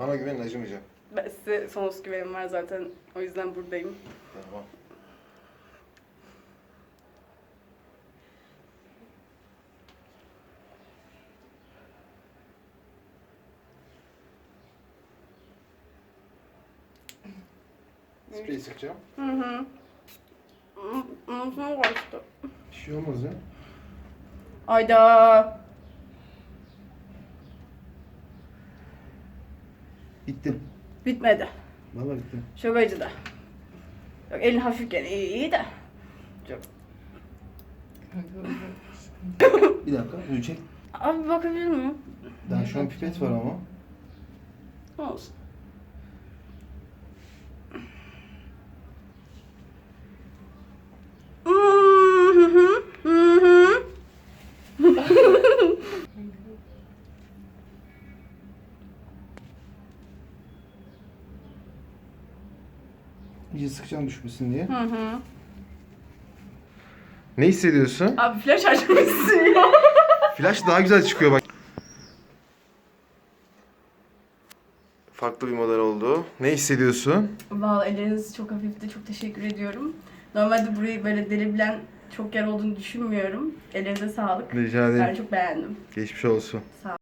Bana güvenin acımayacağım. Ben size sonsuz güvenim var zaten. O yüzden buradayım. Tamam. Sprey sıkacağım. Hı hı. Nasıl kaçtı? Bir şey olmaz ya. Ayda. Bitti. Bitmedi. Valla bitti. Çok acıdı. Yok elin hafifken iyi, iyi de. Çok. Bir dakika. Çek. Abi bakabilir miyim? Daha şu an pipet var ama. Olsun. Hı hı, hı hı. İyice sıkacağım düşmesin diye. Hı hı. Ne hissediyorsun? Abi flash açmışsın ya. Flash daha güzel çıkıyor bak. Farklı bir model oldu. Ne hissediyorsun? Vallahi elleriniz çok hafifti. Çok teşekkür ediyorum. Normalde burayı böyle delebilen çok yer olduğunu düşünmüyorum. Ellerinize sağlık. Rica Ben çok beğendim. Geçmiş olsun. Sağ